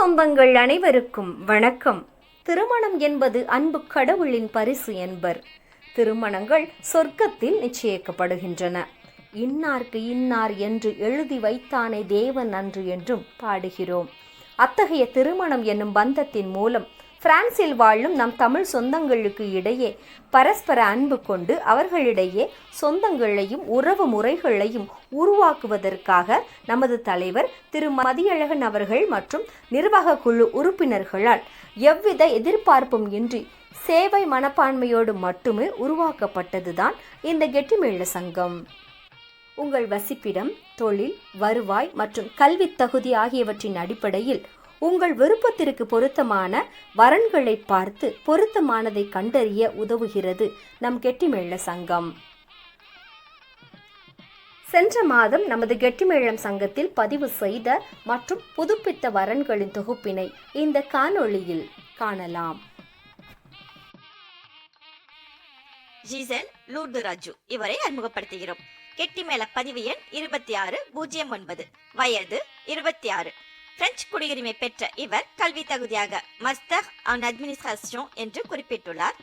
சொந்தங்கள் அனைவருக்கும் வணக்கம். திருமணம் என்பது அன்பு கடவுளின் பரிசு என்பர். திருமணங்கள் சொர்க்கத்தில் நிச்சயிக்கப்படுகின்றன. இன்னார்க்கு இன்னார் என்று எழுதி வைத்தானே தேவன் அன்று என்றும் பாடுகிறோம். அத்தகைய திருமணம் என்னும் பந்தத்தின் மூலம் பிரான்சில் வாழும் நம் தமிழ் சொந்தங்களுக்கு இடையே பரஸ்பர அன்பு கொண்டு அவர்களிடையே சொந்தங்களையும் உறவு முறைகளையும் உருவாக்குவதற்காக நமது தலைவர் திரு. மதியழகன் அவர்கள் மற்றும் நிர்வாக குழு உறுப்பினர்களால் எவ்வித எதிர்பார்ப்பும் இன்றி சேவை மனப்பான்மையோடு மட்டுமே உருவாக்கப்பட்டதுதான் இந்த கெட்டிமேள சங்கம். உங்கள் வசிப்பிடம் தொழில் வருவாய் மற்றும் கல்வித் தகுதி ஆகியவற்றின் அடிப்படையில் உங்கள் விருப்பத்திற்கு பொருத்தமான வரன்களை பார்த்து பொருத்தமானதை கண்டறிய உதவுகிறது. நம் கெட்டிமேள சங்கம். சென்ற மாதம் நமது கெட்டிமேளம் சங்கத்தில் பதிவு செய்த மற்றும் புதுப்பித்த வரன்களின் தொகுப்பினை இந்த காணொளியில் காணலாம். ஜிசல் லூர்து ராஜு இவரை அறிமுகப்படுத்துகிறோம். கெட்டிமேள பதிவு எண் இருபத்தி ஆறு பூஜ்ஜியம் ஒன்பது. வயது இருபத்தி ஆறு. பிரெஞ்சு குடியுரிமை பெற்ற இவர் கல்வி தகுதியாக மஸ்தர் அண்ட் அட்மினிஸ்ட்ரேஷன் என்று குறிப்பிட்டுள்ளார்.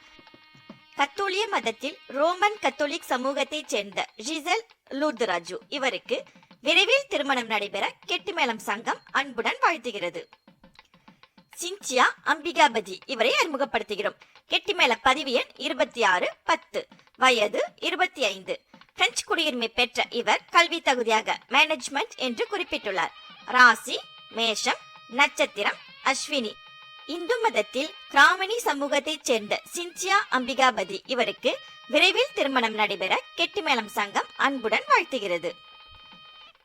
கத்தோலிய மதத்தில் ரோமன் கத்தோலிக் சமூகத்தைச் சேர்ந்த ஜிசல் லூர்து இவருக்கு விரைவில் திருமணம் நடைபெற கெட்டிமேளம் சங்கம் அன்புடன் வாழ்த்துகிறது. சின்சியா அம்பிகாபதி இவரை அறிமுகப்படுத்துகிறோம். கெட்டிமேள பதிவு எண் இருபத்தி ஆறு பத்து வயது இருபத்தி ஐந்து. பிரெஞ்சு குடியுரிமை பெற்ற இவர் கல்வி தகுதியாக மேனேஜ்மெண்ட் என்று குறிப்பிட்டுள்ளார். ராசி மேஷம் நட்சத்திரம் அஸ்வினி. இந்து மதத்தில் கிராமணி சமூகத்தைச் சேர்ந்த சின்சியா அம்பிகாபதி இவருக்கு விரைவில் திருமணம் நடைபெற கெட்டிமேளம் சங்கம் அன்புடன் வாழ்த்துகிறது.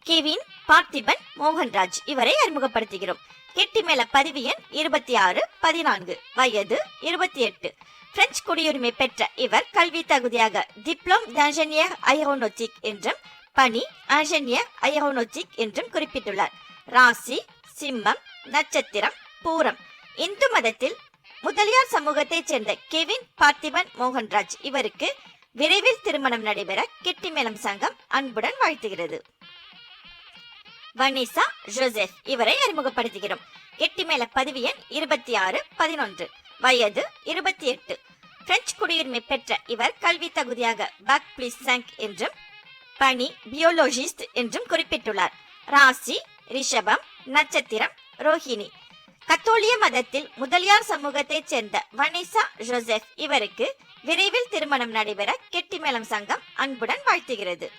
கெவின் பார்த்திபன் மோகன்ராஜ் இவரை அறிமுகப்படுத்துகிறோம். கெட்டிமேள பதிவு எண் இருபத்தி ஆறு பதினான்கு வயது இருபத்தி எட்டு பிரெஞ்சு குடியுரிமை பெற்ற இவர் கல்வி தகுதியாக டிப்ளோம் d'ingénieur aéronautique என்றும் பணி ingénieur aéronautique என்றும் குறிப்பிட்டுள்ளார். ராசி சிம்மம் நட்சத்திரம் பூரம். இந்து மதத்தில் முதலியார் சமூகத்தைச் சேர்ந்த கெவின் பார்த்திபன் மோகன்ராஜ் இவருக்கு விரைவில் திருமணம் நடைபெற கெட்டிமேளம் சங்கம் அன்புடன் வாழ்த்துகிறது. வனிசா ஜோசப் இவரை அறிமுகப்படுத்துகிறோம். கெட்டிமேள பதிவு எண் இருபத்தி ஆறு பதினொன்று. வயது இருபத்தி எட்டு பிரெஞ்சு குடியுரிமை பெற்ற இவர் கல்வி தகுதியாக பக் பிளிஸ் என்றும் பணி பியோலோஜிஸ்ட் என்றும் குறிப்பிட்டுள்ளார். ராசி ரிஷபம் நட்சத்திரம் ரோஹிணி. கத்தோலிய மதத்தில் முதலியார் சமூகத்தைச் சேர்ந்த வனிசா ஜோசப் இவருக்கு விரைவில் திருமணம் நடைபெற கெட்டிமேளம் சங்கம் அன்புடன் வாழ்த்துகிறது.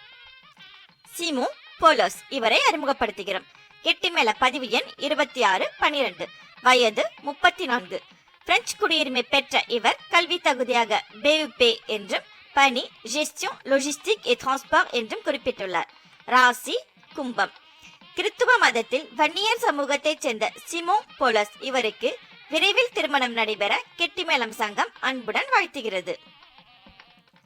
சிமு போலோஸ் இவரை அறிமுகப்படுத்துகிறோம். கெட்டிமேள பதிவு எண் இருபத்தி ஆறு பனிரெண்டு வயது முப்பத்தி நான்கு பிரெஞ்சு குடியுரிமை பெற்ற இவர் கல்வி தகுதியாக பேயுபே என்றும் பணி ஜெஸ்டியோன் லொஜிஸ்டிக் எ transport என்றும் குறிப்பிட்டுள்ளார். ராசி கும்பம். கிறித்துவ மதத்தில் வன்னியர் சமூகத்தைச் சேர்ந்த சிமோ போலஸ் இவருக்கு விரைவில் திருமணம் நடைபெற கெட்டிமேளம் சங்கம் அன்புடன் வாழ்த்துகிறது.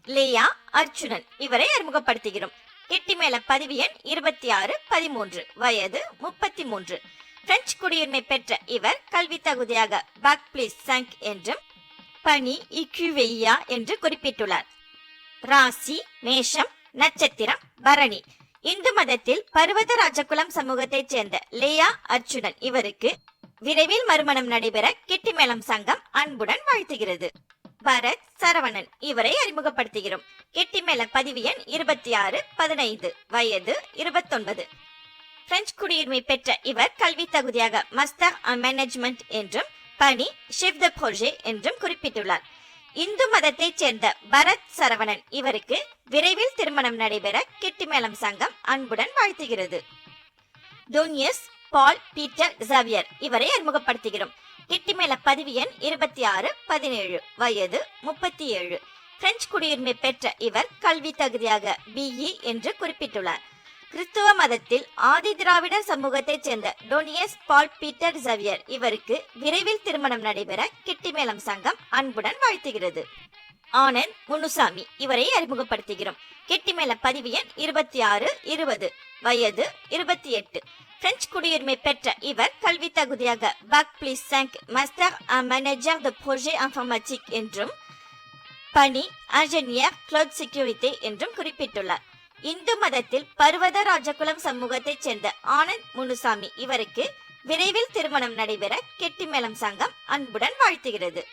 லேயா அர்ஜுனன் இவரை அறிமுகப்படுத்துகிறோம். கெட்டிமேள பதிவு எண் இருபத்தி ஆறு பதிமூன்று வயது முப்பத்தி மூன்று பிரெஞ்சு குடியுரிமை பெற்ற இவர் கல்வி தகுதியாக பாக் பிளீஸ் சங்க் என்றும் பணி இக்யூவெய்யா என்று குறிப்பிட்டுள்ளார். ராசி மேஷம் நட்சத்திரம் பரணி. இந்து மதத்தில் பர்வத ராஜகுலம் சமூகத்தைச் சேர்ந்த லேயா அர்ஜுனன் இவருக்கு விரைவில் மறுமணம் நடைபெற கெட்டிமேளம் சங்கம் அன்புடன் வாழ்த்துகிறது. பரத் சரவணன் இவரை அறிமுகப்படுத்துகிறோம். கெட்டிமேள பதிவு எண் இருபத்தி ஆறு பதினைந்து வயது இருபத்தொன்பது. பிரெஞ்சு குடியுரிமை பெற்ற இவர் கல்வி தகுதியாக மஸ்தர் மேனேஜ்மெண்ட் என்றும் பணி ஷெஃப் த என்றும் குறிப்பிட்டுள்ளார். இந்து மதத்தைச் சேர்ந்த பரத் சரவணன் இவருக்கு விரைவில் திருமணம் நடைபெற கெட்டிமேளம் சங்கம் அன்புடன் வாழ்த்துகிறது. டோனியஸ் பால் பீட்டர் ஜாவியர் இவரை அறிமுகப்படுத்துகிறோம். கெட்டிமேள பதிவு எண் இருபத்தி ஆறு பதினேழு வயது முப்பத்தி ஏழு. பிரெஞ்சு குடியுரிமை பெற்ற இவர் கல்வி தகுதியாக பிஇ என்று குறிப்பிட்டுள்ளார். கிறிஸ்துவ மதத்தில் ஆதி திராவிடர் சமூகத்தைச் சேர்ந்த டோனியஸ் பால் பீட்டர் ஜவியர் இவருக்கு விரைவில் திருமணம் நடைபெற கிட்டிமேளம் சங்கம் அன்புடன் வாழ்த்துகிறது. ஆனந்த் முனுசாமி இவரை அறிமுகப்படுத்துகிறோம். கெட்டிமேள பதிவு எண் இருபத்தி ஆறு இருபது வயது இருபத்தி எட்டு. பிரெஞ்சு குடியுரிமை பெற்ற இவர் கல்வி தகுதியாக பக் பிளீஸ் சங்க் மாஸ்டர் மேனேஜர் த ப்ரோஜே இன்ஃபர்மேட்டிக் என்றும் பணி ingénieur cloud செக்யூரிட்டி என்றும் குறிப்பிட்டுள்ளார். இந்து மதத்தில் பர்வத ராஜகுலம் சமூகத்தைச் சேர்ந்த ஆனந்த் முனுசாமி இவருக்கு விரைவில் திருமணம் நடைபெற கெட்டிமேளம் சங்கம் அன்புடன் வாழ்த்துகிறது.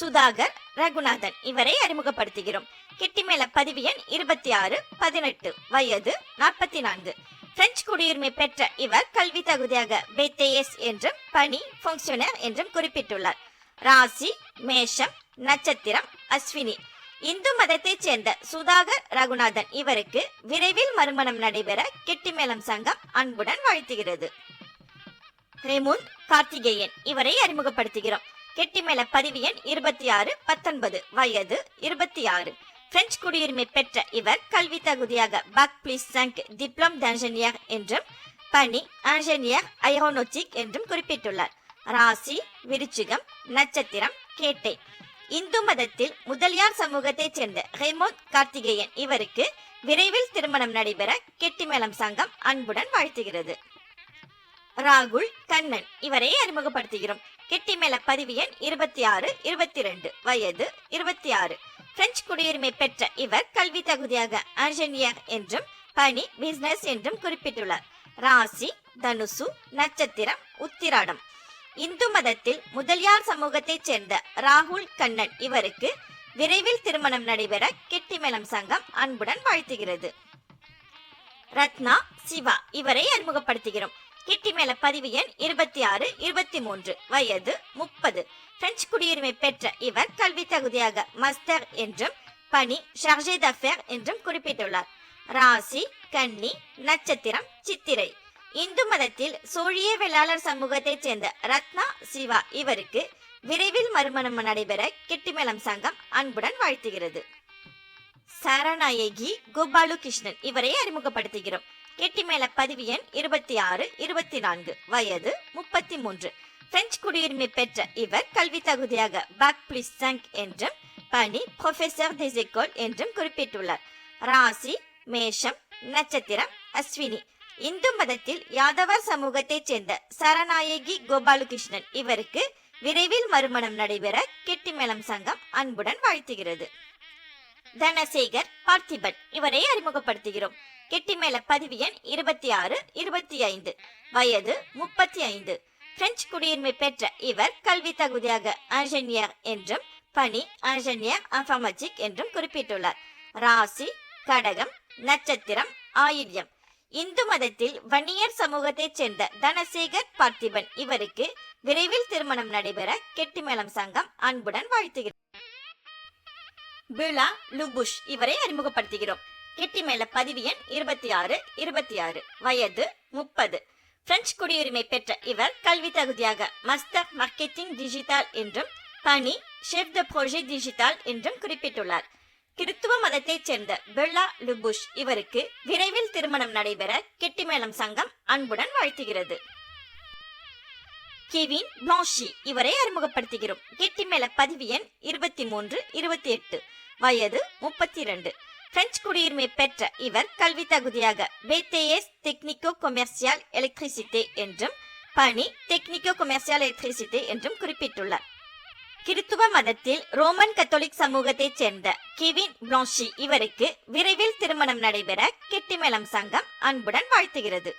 சுதாகர் ரகுநாதன் இவரை அறிமுகப்படுத்துகிறோம். கெட்டிமேள பதிவு எண் இருபத்தி ஆறு பதினெட்டு வயது நாற்பத்தி நான்கு பிரெஞ்சு குடியுரிமை பெற்ற இவர் கல்வி தகுதியாக பெத்தேஎஸ் என்றும் பணி ஃபங்க்ஷனர் என்றும் குறிப்பிட்டுள்ளார். ராசி மேஷம் நட்சத்திரம் அஸ்வினி. இந்து மதத்தைச் சேர்ந்த சுதாகர் ரகுநாதன் இவருக்கு விரைவில் மறுமணம் நடைபெற கெட்டிமேளம் சங்கம் அன்புடன் வாழ்த்துகிறது. ரெமுன் கார்த்திகேயன் இவரை அறிமுகப்படுத்துகிறோம். கெட்டிமேள பதிவு எண் இருபத்தி ஆறு பத்தொன்பது வயது இருபத்தி ஆறு. பிரெஞ்சு குடியுரிமை பெற்ற இவர் கல்வி தகுதியாக பக் பிளிஸ் சங்க் டிப்ளம் d'ingénieur என்றும் பணி ingénieur aéronautique என்றும் குறிப்பிட்டுள்ளார். ராசி விருச்சிகம் நட்சத்திரம் கேட்டை. இந்து மதத்தில் முதலியார் சமூகத்தைச் சேர்ந்த ஹேமோத் கார்த்திகேயன் இவருக்கு விரைவில் திருமணம் நடைபெற கெட்டிமேளம் சங்கம் அன்புடன் வாழ்த்துகிறது. ராகுல் கண்ணன் இவரை அறிமுகப்படுத்துகிறோம். கெட்டிமேள பதிவு எண் இருபத்தி ஆறு இருபத்தி ரெண்டு வயது இருபத்தி ஆறு. பிரெஞ்சு குடியுரிமை பெற்ற இவர் கல்வி தகுதியாக ingénieur என்றும் பணி பிசினஸ் என்றும் குறிப்பிட்டுள்ளார். ராசி தனுசு நட்சத்திரம் உத்திராடம். இந்து மதத்தில் முதலியார் சமூகத்தைச் சேர்ந்த ராகுல் கண்ணன் இவருக்கு விரைவில் திருமணம் நடைபெற கெட்டிமேளம் சங்கம் அன்புடன் வாழ்த்துகிறது. ரத்னா சிவா இவரை அறிமுகப்படுத்துகிறோம். கிட்டிமேல பதிவு எண் இருபத்தி ஆறு இருபத்தி மூன்று வயது முப்பது. பிரெஞ்சு குடியுரிமை பெற்ற இவர் கல்வி தகுதியாக மஸ்டர் என்றும் பணி ஷர்ஜே தஃபேர் என்றும் குறிப்பிட்டுள்ளார். ராசி கன்னி நட்சத்திரம் சித்திரை. இந்து மதத்தில் சோழிய வேளாளர் சமூகத்தைச் சேர்ந்த ரத்னா சிவா இவருக்கு விரைவில் மறுமணம் நடைபெற கெட்டிமேளம் சங்கம் அன்புடன் வாழ்த்துகிறது. சரணாயகி கோபாலு கிருஷ்ணன் இவரை அறிமுகப்படுத்துகிறோம். கெட்டிமேள பதிவு எண் இருபத்தி ஆறு இருபத்தி நான்கு வயது முப்பத்தி மூன்று. பிரெஞ்சு குடியுரிமை பெற்ற இவர் கல்வி தகுதியாக பாக் பிளிஸ் சங்க் என்றும் பணி ப்ரொஃபெசர் des என்றும் குறிப்பிட்டுள்ளார். ராசி மேஷம் நட்சத்திரம் அஸ்வினி. இந்து மதத்தில் யாதவர் சமூகத்தைச் சேர்ந்த சரணாயகி கோபாலகிருஷ்ணன் இவருக்கு விரைவில் மறுமணம் நடைபெற கெட்டிமேளம் சங்கம் அன்புடன் வாழ்த்துகிறது. தனசேகர் பார்த்திபன் இவரை அறிமுகப்படுத்துகிறோம். கெட்டிமேள பதிவு எண் இருபத்தி ஆறு இருபத்தி ஐந்து வயது முப்பத்தி ஐந்து பிரெஞ்சு குடியுரிமை பெற்ற இவர் கல்வி தகுதியாக ingénieur என்றும் பணி ingénieur அஃபமஜிக் என்றும் குறிப்பிட்டுள்ளார். ராசி கடகம் நட்சத்திரம் ஆயில்யம். இந்து மதத்தில் வன்னியர் சமூகத்தைச் சேர்ந்த தனசேகர் பார்த்திபன் இவருக்கு விரைவில் திருமணம் நடைபெற கெட்டிமேளம் சங்கம் அன்புடன் வாழ்த்துகிறது பிளா லுபுஷ் இவரை அறிமுகப்படுத்துகிறோம். கெட்டிமேள பதிவு எண் இருபத்தி ஆறு இருபத்தி ஆறு வயது முப்பது. பிரெஞ்சு குடியுரிமை பெற்ற இவர் கல்வி தகுதியாக மஸ்டர் மார்க்கெட்டிங் டிஜிட்டல் என்றும் பணி ஷெஃப் த ப்ரோஜே டிஜிட்டல் என்றும் குறிப்பிட்டுள்ளார். கிறித்துவ மதத்தைச் சேர்ந்த பெல்லா லுபுஷ் இவருக்கு விரைவில் திருமணம் நடைபெற கெட்டிமேளம் சங்கம் அன்புடன் வாழ்த்துகிறது. கெவின் பிளான்ஷி இவரை அறிமுகப்படுத்துகிறோம். கெட்டிமேள பதிவு எண் இருபத்தி மூன்று இருபத்தி எட்டு வயது முப்பத்தி இரண்டு பிரெஞ்சு குடியுரிமை பெற்ற இவர் கல்வி தகுதியாக பேத்தேஎஸ் டெக்னிக்கோ கொமர்சியல் எலக்ட்ரிசிட்டி என்றும் பணி டெக்னிகோ கொமர்சியல் எலக்ட்ரிசிட்டி என்றும் குறிப்பிட்டுள்ளார். கிறித்துவ மதத்தில் ரோமன் கத்தோலிக் சமூகத்தைச் சேர்ந்த கிவின் பிளாஷி இவருக்கு விரைவில் திருமணம் நடைபெற கெட்டிமேளம் சங்கம் அன்புடன் வாழ்த்துகிறது.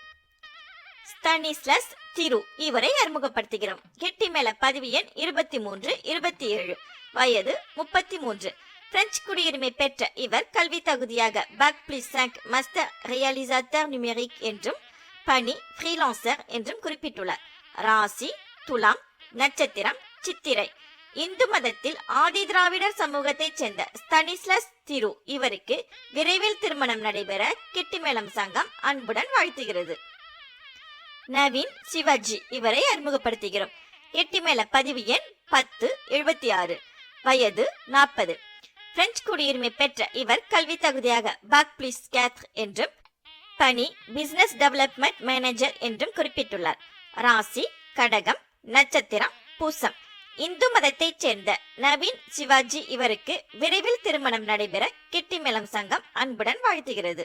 ஸ்டனிஸ்லஸ் திரு இவரை அறிமுகப்படுத்துகிறோம். கெட்டிமேள பதிவு எண் இருபத்தி மூன்று இருபத்தி ஏழு வயது முப்பத்தி மூன்று. பிரெஞ்சு குடியுரிமை பெற்ற இவர் கல்வி தகுதியாக பக் பிளிசாக் மஸ்டர் ரியலிசாத்தர் நியூமெரிக் என்றும் பணி ஃப்ரீலான்சர் என்றும் குறிப்பிட்டுள்ளார். ராசி துலாம் நட்சத்திரம் சித்திரை. இந்து மதத்தில் ஆதி திராவிடர் சமூகத்தைச் சேர்ந்த ஸ்தனிஸ்லஸ் திரு இவருக்கு விரைவில் திருமணம் நடைபெற கெட்டிமேளம் சங்கம் அன்புடன் வாழ்த்துகிறது. நவீன் சிவாஜி இவரை அறிமுகப்படுத்துகிறோம். எட்டிமேள பதிவு எண் பத்து எழுபத்தி ஆறு வயது நாற்பது. பிரெஞ்சு குடியுரிமை பெற்ற இவர் கல்வி தகுதியாக பாக் பிளிஸ் கேத் என்றும் பணி பிசினஸ் டெவலப்மெண்ட் மேனேஜர் என்றும் குறிப்பிட்டுள்ளார். ராசி கடகம் நட்சத்திரம் பூசம். இந்து மதத்தைச் சேர்ந்த நவீன் சிவாஜி இவருக்கு விரைவில் திருமணம் நடைபெற கெட்டிமேளம் சங்கம் அன்புடன் வாழ்த்துகிறது.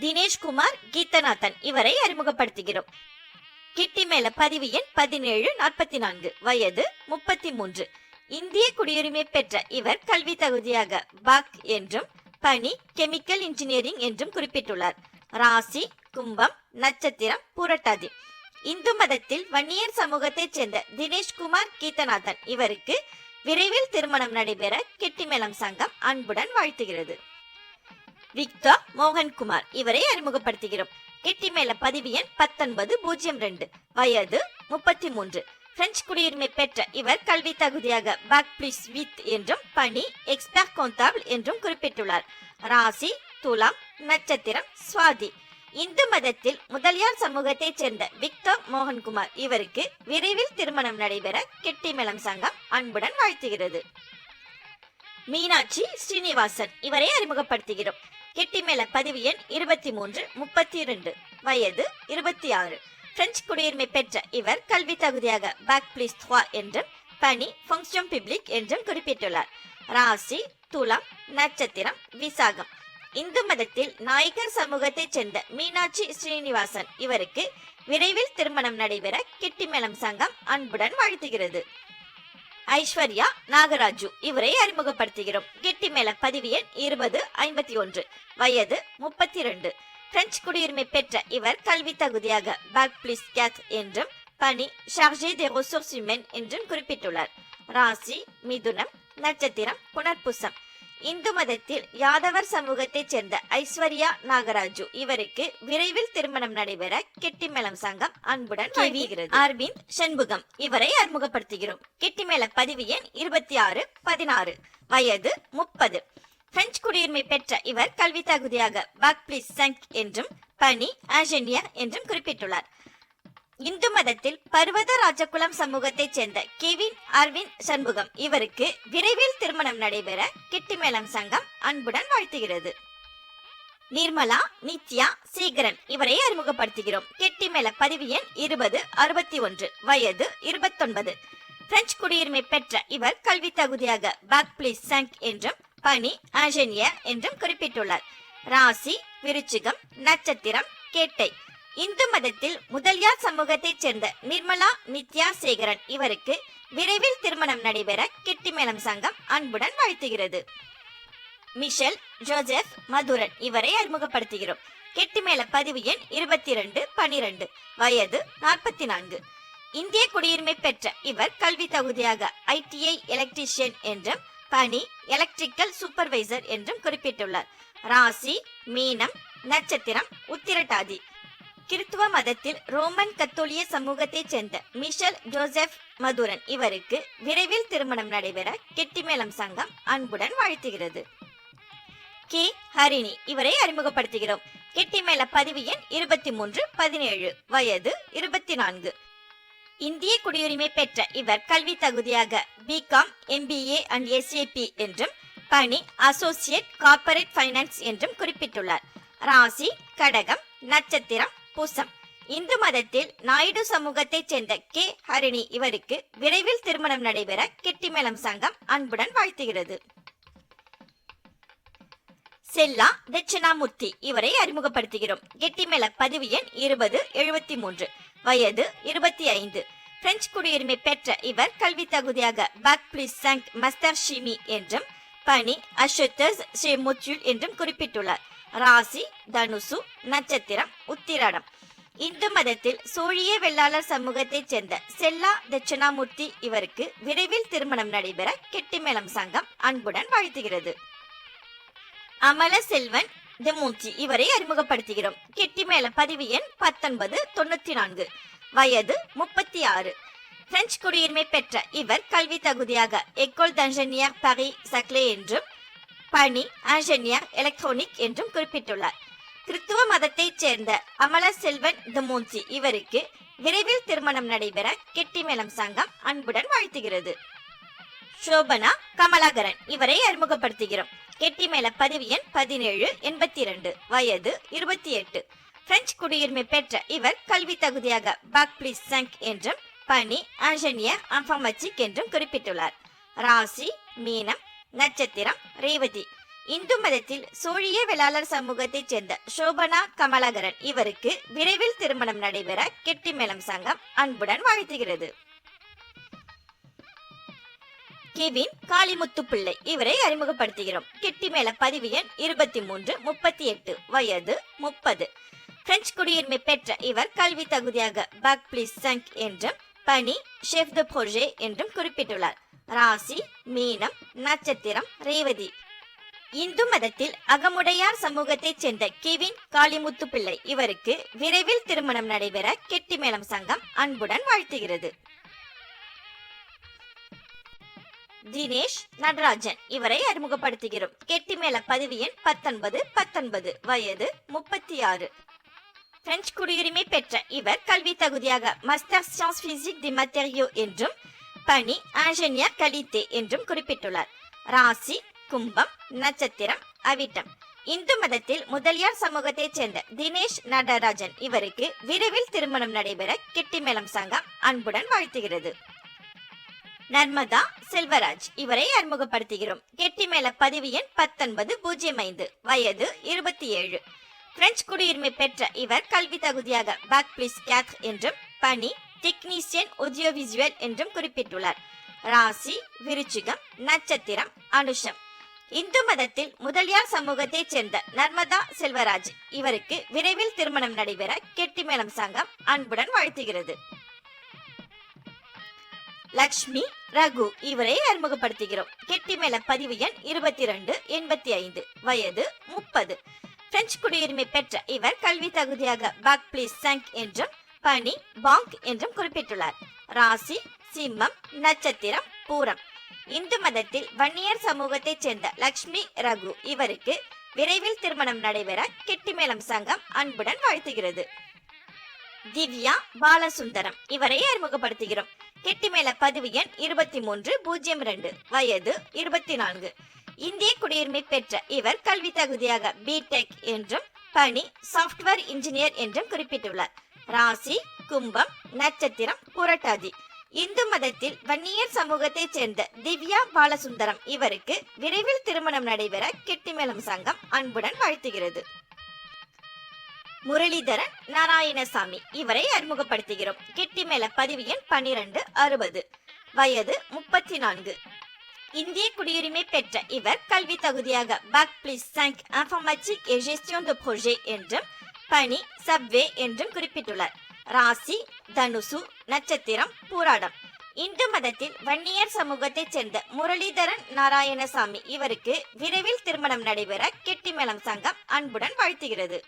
தினேஷ்குமார் கீதநாதன் இவரை அறிமுகப்படுத்துகிறோம். கிட்டிமேள பதிவு எண் பதினேழு நாற்பத்தி நான்கு வயது முப்பத்தி மூன்று இந்திய குடியுரிமை பெற்ற இவர் கல்வி தகுதியாக பாக் என்றும் பணி கெமிக்கல் இன்ஜினியரிங் என்றும் குறிப்பிட்டுள்ளார். ராசி கும்பம் நட்சத்திரம் புரட்டாதி. இந்து மதத்தில் வன்னியர் சமூகத்தைச் சேர்ந்த தினேஷ்குமார் கீதநாதன் இவருக்கு விரைவில் திருமணம் நடைபெற கெட்டிமேளம் சங்கம் அன்புடன் வாழ்த்துகிறது. விக்டர் மோகன்குமார் இவரை அறிமுகப்படுத்துகிறோம். கெட்டிமேள பதிவு எண் பத்தொன்பது பூஜ்ஜியம் ரெண்டு வயது முப்பத்தி மூன்று பிரெஞ்சு குடியுரிமை பெற்ற இவர் கல்வி தகுதியாக பேக் பிளிஸ் வித் என்றும் பணி எக்ஸ்பர்ட் கோந்தாபிள் என்றும் குறிப்பிட்டுள்ளார். ராசி துலாம் நட்சத்திரம் சுவாதி. இந்து மதத்தில் முதலியார் சமூகத்தைச் சேர்ந்த விக்டர் மோகன்குமார் இவருக்கு விரைவில் திருமணம் நடைபெற கெட்டிமேளம் சங்கம் அன்புடன் வாழ்த்துகிறது. மீனாட்சி ஸ்ரீனிவாசன் இவரை அறிமுகப்படுத்துகிறோம். கெட்டிமேள பதிவு எண் இருபத்தி மூன்று முப்பத்தி இரண்டு வயது இருபத்தி ஆறு பிரெஞ்சு குடியுரிமை பெற்ற இவர் கல்வி தகுதியாக பேக் பிளிஸ் என்றும் பணி ஃபங்க்ஷன் பிப்ளிக் என்றும் குறிப்பிட்டுள்ளார். ராசி துலாம் நட்சத்திரம் விசாகம். இந்து மதத்தில் நாயக்கர் சமூகத்தைச் சேர்ந்த மீனாட்சி ஸ்ரீனிவாசன் இவருக்கு விரைவில் திருமணம் நடைபெற கிட்டிமேளம் சங்கம் அன்புடன் வாழ்த்துகிறது. ஐஸ்வர்யா நாகராஜு இவரை அறிமுகப்படுத்துகிறோம். கெட்டிமேள பதிவு எண் இருபது ஐம்பத்தி ஒன்று வயது முப்பத்தி ரெண்டு பிரெஞ்சு குடியுரிமை பெற்ற இவர் கல்வி தகுதியாக பக் பிளிஸ் கேத் என்றும் பணி ஷார்ஜே தே ressources என்றும் குறிப்பிட்டுள்ளார். ராசி மிதுனம் நட்சத்திரம் புனர்புசம். இந்து மதத்தில் யாதவர் சமூகத்தைச் சேர்ந்த ஐஸ்வர்யா நாகராஜு இவருக்கு விரைவில் திருமணம் நடைபெற கெட்டிமேளம் சங்கம் அன்புடன் வாழ்த்துகிறது அரவிந்த் சண்முகம் இவரை அறிமுகப்படுத்துகிறோம். கெட்டிமேள பதிவு எண் இருபத்தி ஆறு பதினாறு வயது முப்பது. பிரெஞ்சு குடியுரிமை பெற்ற இவர் கல்வி தகுதியாக பாக் பிளிஸ் சங்க் என்றும் பணி ஆஜென்டியர் என்றும் குறிப்பிட்டுள்ளார். இந்து மதத்தில் பர்வத ராஜகுலம் சமூகத்தைச் சேர்ந்த கெவின் அர்வின் சண்முகம் இவருக்கு விரைவில் திருமணம் நடைபெற கிட்டிமேளம் சங்கம் அன்புடன் வாழ்த்துகிறது. நிர்மலா நித்யா சீகரன் இவரை அறிமுகப்படுத்துகிறோம். கெட்டிமேள பதிவு எண் இருபது அறுபத்தி ஒன்று வயது இருபத்தொன்பது. பிரெஞ்சு குடியுரிமை பெற்ற இவர் கல்வி தகுதியாக பாக் பிளிஸ் சங்க் என்றும் பணி ஆஜெனியர் என்றும் குறிப்பிட்டுள்ளார். ராசி விருச்சிகம் நட்சத்திரம் கேட்டை. இந்து மதத்தில் முதலியார் சமூகத்தைச் சேர்ந்த நிர்மலா நித்யா சேகரன் இவருக்கு விரைவில் திருமணம் நடைபெற கிட்டிமேளம் சங்கம் அன்புடன் வாழ்த்துகிறது. மிஷல் ஜோசப் மதுரன் இவரை அறிமுகப்படுத்துகிறோம். கெட்டிமேள பதிவு எண் இருபத்தி ரெண்டு பனிரெண்டு வயது நாற்பத்தி நான்கு இந்திய குடியுரிமை பெற்ற இவர் கல்வி தகுதியாக ஐடிஐ எலக்ட்ரீஷியன் என்றும் பணி எலக்ட்ரிக்கல் சூப்பர்வைசர் என்றும் குறிப்பிட்டுள்ளார். ராசி மீனம் நட்சத்திரம் உத்திரட்டாதி. கிறித்துவ மதத்தில் ரோமன் கத்தோலிய சமூகத்தைச் சேர்ந்த மிஷல் ஜோசப் மதுரன் இவருக்கு விரைவில் திருமணம் நடைபெற கெட்டிமேளம் சங்கம் அன்புடன் வாழ்த்துகிறது. கே. ஹரிணி இவரை அறிமுகப்படுத்துகிறோம். கெட்டிமேள பதிவு எண் இருபத்தி மூன்று பதினேழு வயது இருபத்தி நான்கு இந்திய குடியுரிமை பெற்ற இவர் கல்வி தகுதியாக பிகாம் எம்பிஏ அண்ட் எஸ்ஏபி என்றும் பணி அசோசியேட் கார்ப்பரேட் ஃபைனான்ஸ் என்றும் குறிப்பிட்டுள்ளார். ராசி கடகம் நட்சத்திரம் பூசம். இந்து மதத்தில் நாயுடு சமூகத்தைச் சேர்ந்த கே. ஹரிணி இவருக்கு விரைவில் திருமணம் நடைபெற கெட்டிமேளம் சங்கம் அன்புடன் வாழ்த்துகிறது. செல்லா தட்சிணாமூர்த்தி இவரை அறிமுகப்படுத்துகிறோம். கெட்டிமேள பதிவு எண் இருபது எழுபத்தி மூன்று வயது இருபத்தி ஐந்து. பிரெஞ்சு குடியுரிமை பெற்ற இவர் கல்வி தகுதியாக பாக் பிளிஸ் மஸ்தர் ஷிமி என்றும் பணி அஷுத்தஸ் ஸ்ரீ முச்சுல் என்றும் குறிப்பிட்டுள்ளார். ராசி தனுசு நட்சத்திரம் உத்திராடம். இந்து மதத்தில் சோழிய வெள்ளாளர் சமூகத்தைச் சேர்ந்த செல்லா தட்சிணாமூர்த்தி இவருக்கு விரைவில் திருமணம் நடைபெற கெட்டிமேளம் சங்கம் அன்புடன் வாழ்த்துகிறது. அமல செல்வன் தெமூர்த்தி இவரை அறிமுகப்படுத்துகிறோம். கெட்டிமேள பதிவு எண் பத்தொன்பது தொண்ணூத்தி நான்கு. வயது முப்பத்தி ஆறு பிரெஞ்சு குடியுரிமை பெற்ற இவர் கல்வி தகுதியாக எக்கோல் தஞ்சனியா பரி சக்லே என்றும் பணி ingénieur எலக்ட்ரானிக் என்றும் குறிப்பிட்டுள்ளார். கிறித்துவ மதத்தைச் சேர்ந்த அமல செல்வன் தமூன்சி இவருக்கு விரைவில் திருமணம் நடைபெற கெட்டிமேளம் சங்கம் அன்புடன் வாழ்த்துகிறது. சோபனா கமலாகரன் இவரை அறிமுகப்படுத்துகிறோம். கெட்டிமேள பதிவு எண் பதினேழு எண்பத்தி இரண்டு வயது இருபத்தி எட்டு பிரெஞ்சு குடியுரிமை பெற்ற இவர் கல்வி தகுதியாக பாக் சங்க் என்றும் பணி ஆஞ்சனியர் இன்ஃபார்மேட்டிக் என்றும் குறிப்பிட்டுள்ளார். ராசி மீனம் நட்சத்திரம் ரேவதி. இந்து மதத்தில் சோழிய வேளாளர் சமூகத்தைச் சேர்ந்த சோபனா கமலகரன் இவருக்கு விரைவில் திருமணம் நடைபெற கெட்டிமேளம் சங்கம் அன்புடன் வாழ்த்துகிறது. கெவின் காளிமுத்து பிள்ளை இவரை அறிமுகப்படுத்துகிறோம். கெட்டிமேள பதிவு எண் இருபத்தி மூன்று முப்பத்தி எட்டு வயது முப்பது. பிரெஞ்சு குடியுரிமை பெற்ற இவர் கல்வி தகுதியாக பக் பிளிஸ் சங்க் என்றும் பணி ஷெஃப் த போர்ஜே என்றும் குறிப்பிட்டுள்ளார். ராசி மீனம் நட்சத்திரம் ரேவதி. இந்து மதத்தில் அகமுடையார் சமூகத்தைச் சேர்ந்த கிவின் காளிமுத்து பிள்ளை இவருக்கு விரைவில் திருமணம் நடைபெற கெட்டிமேளம் சங்கம் அன்புடன் வாழ்த்துகிறது. தினேஷ் நடராஜன் இவரை அறிமுகப்படுத்துகிறோம். கெட்டிமேள பதவி எண் பத்தொன்பது பத்தொன்பது வயது முப்பத்தி ஆறு பிரெஞ்சு குடியுரிமை பெற்ற இவர் கல்வி தகுதியாக மாஸ்டர் சயின்ஸ் பிசிக் தி மட்டரியோ என்றும் பணி ஆஜன்யா கலித்து என்றும் குறிப்பிட்டுள்ளார். ராசி கும்பம் நட்சத்திரம் அவிட்டம். இந்து மதத்தில் முதலியார் சமூகத்தைச் சேர்ந்த தினேஷ் நடராஜன் இவருக்கு விரைவில் திருமணம் நடைபெற கிட்டிமேளம் சங்கம் அன்புடன் வாழ்த்துகிறது. நர்மதா செல்வராஜ் இவரை அறிமுகப்படுத்துகிறோம். கெட்டிமேல பதிவு எண் பத்தொன்பது பூஜ்ஜியம் ஐந்து வயது இருபத்தி ஏழு. பிரெஞ்சு குடியுரிமை பெற்ற இவர் கல்வி தகுதியாக பாக் பிளிஸ் கேத் என்றும் பணி டெக்னீசியன் ஒடியோவிசுவல் என்றும் குறிப்பிட்டுள்ளார். ராசி விருச்சிகம் நட்சத்திரம் அனுஷம். இந்து மதத்தில் முதலியார் சமூகத்தைச் சேர்ந்த நர்மதா செல்வராஜ் இவருக்கு விரைவில் திருமணம் நடைபெற கெட்டிமேளம் சங்கம் அன்புடன் வாழ்த்துகிறது. லக்ஷ்மி ரகு இவரை அறிமுகப்படுத்துகிறோம். கெட்டிமேள பதிவு எண் இருபத்தி ரெண்டு எண்பத்தி ஐந்து வயது முப்பது. பிரெஞ்சு குடியுரிமை பெற்ற இவர் கல்வி தகுதியாக பாக் பிளீஸ் சங்க் என்றும் பணி பாங்க் என்றும் குறிப்பிட்டுள்ளார். ராசி சிம்மம் நட்சத்திரம் பூரம். இந்து மதத்தில் வன்னியர் சமூகத்தைச் சேர்ந்த லக்ஷ்மி ரகு இவருக்கு விரைவில் திருமணம் நடைபெற கெட்டிமேளம் சங்கம் அன்புடன் வாழ்த்துகிறது. திவ்யா பாலசுந்தரம் இவரை அறிமுகப்படுத்துகிறோம். கெட்டிமேள பதிவு எண் இருபத்தி மூன்று பூஜ்ஜியம் ரெண்டு வயது இருபத்தி நான்கு இந்திய குடியுரிமை பெற்ற இவர் கல்வி தகுதியாக பிடெக் என்றும் பணி சாஃப்ட்வேர் இன்ஜினியர் என்றும் குறிப்பிட்டுள்ளார். ராசி கும்பம் நட்சத்திரம் புரட்டாதி. இந்து மதத்தில் வன்னியர் சமூகத்தைச் சேர்ந்த திவ்யா பாலசுந்தரம் இவருக்கு விரைவில் திருமணம் நடைபெற கெட்டிமேளம் சங்கம் அன்புடன் வாழ்த்துகிறது. முரளிதரன் நாராயணசாமி இவரை அறிமுகப்படுத்துகிறோம். கெட்டிமேள பதிவு எண் பனிரெண்டு அறுபது. வயது முப்பத்தி நான்கு இந்திய குடியுரிமை பெற்ற இவர் கல்வி தகுதியாக பக் பிளிஸ் சங்க் இன்ஃபர்மேட்டிக் et gestion de என்றும் பனி சப்வே என்றும் குறிப்பிட்டுள்ளார். ராசி தனுசு நட்சத்திரம் பூராடம். இந்து மதத்தில் வன்னியர் சமூகத்தைச் சேர்ந்த முரளிதரன் நாராயணசாமி இவருக்கு விரைவில் திருமணம் நடைபெற கெட்டிமேளம் சங்கம் அன்புடன் வாழ்த்துகிறது.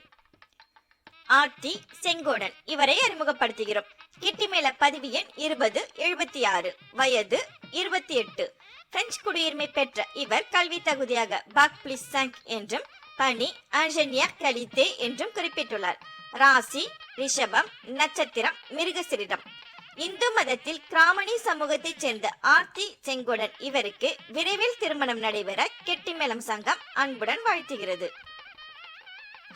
ஆர்த்தி செங்கோடன் இவரை அறிமுகப்படுத்துகிறோம். கிட்டிமேள பதிவு எண் இருபது எழுபத்தி ஆறு வயது இருபத்தி எட்டு. பிரெஞ்சு குடியுரிமை பெற்ற இவர் கல்வி தகுதியாக பாக் பிளிஸ் சங்க் என்றும் பணி ஆஞ்சனியர் கலித்தே என்றும் குறிப்பிட்டுள்ளார். ராசி ரிஷபம் நட்சத்திரம் மிருகசிரிடம் இந்து மதத்தில் கிராமணி சமூகத்தைச் சேர்ந்த ஆர்த்தி செங்குடன் இவருக்கு விரைவில் திருமணம் நடைபெற கெட்டிமேளம் சங்கம் அன்புடன் வாழ்த்துகிறது.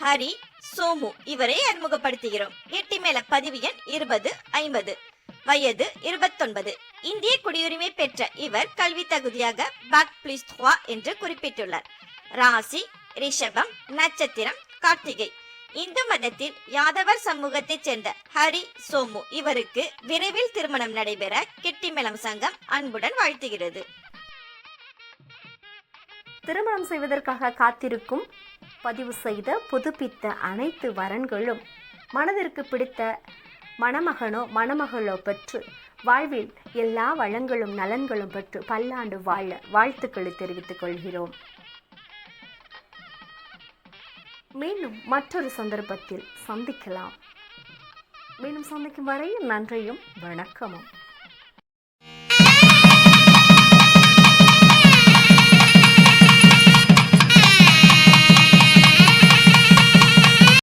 ஹரி சோமு இவரை அறிமுகப்படுத்துகிறோம். எட்டி பதிவு எண் இருபது ஐம்பது. வயது இருபத்தொன்பது. இந்திய குடியுரிமை பெற்ற இவர் கல்வி தகுதியாக பாக் பிளிஸ்துவா என்று குறிப்பிட்டுள்ளார். ராசி ரிஷபம் நட்சத்திரம் கார்த்திகை. இந்து மதத்தில் யாதவர் சமூகத்தைச் சேர்ந்த ஹரி சோமு இவருக்கு விரைவில் திருமணம் நடைபெற கிட்டிமேளம் சங்கம் அன்புடன் வாழ்த்துகிறது. திருமணம் செய்வதற்காக காத்திருக்கும் பதிவு செய்த புதுப்பித்த அனைத்து வரன்களும் மனதிற்கு பிடித்த மணமகனோ மணமகளோ பெற்று வாழ்வில் எல்லா வளங்களும் நலன்களும் பெற்று பல்லாண்டு வாழ வாழ்த்துக்களை தெரிவித்துக் கொள்கிறோம். மீண்டும் மற்றொரு சந்தர்ப்பத்தில் சந்திக்கலாம். மீண்டும் சந்திக்கும் வரையில் நன்றியும் வணக்கமும்.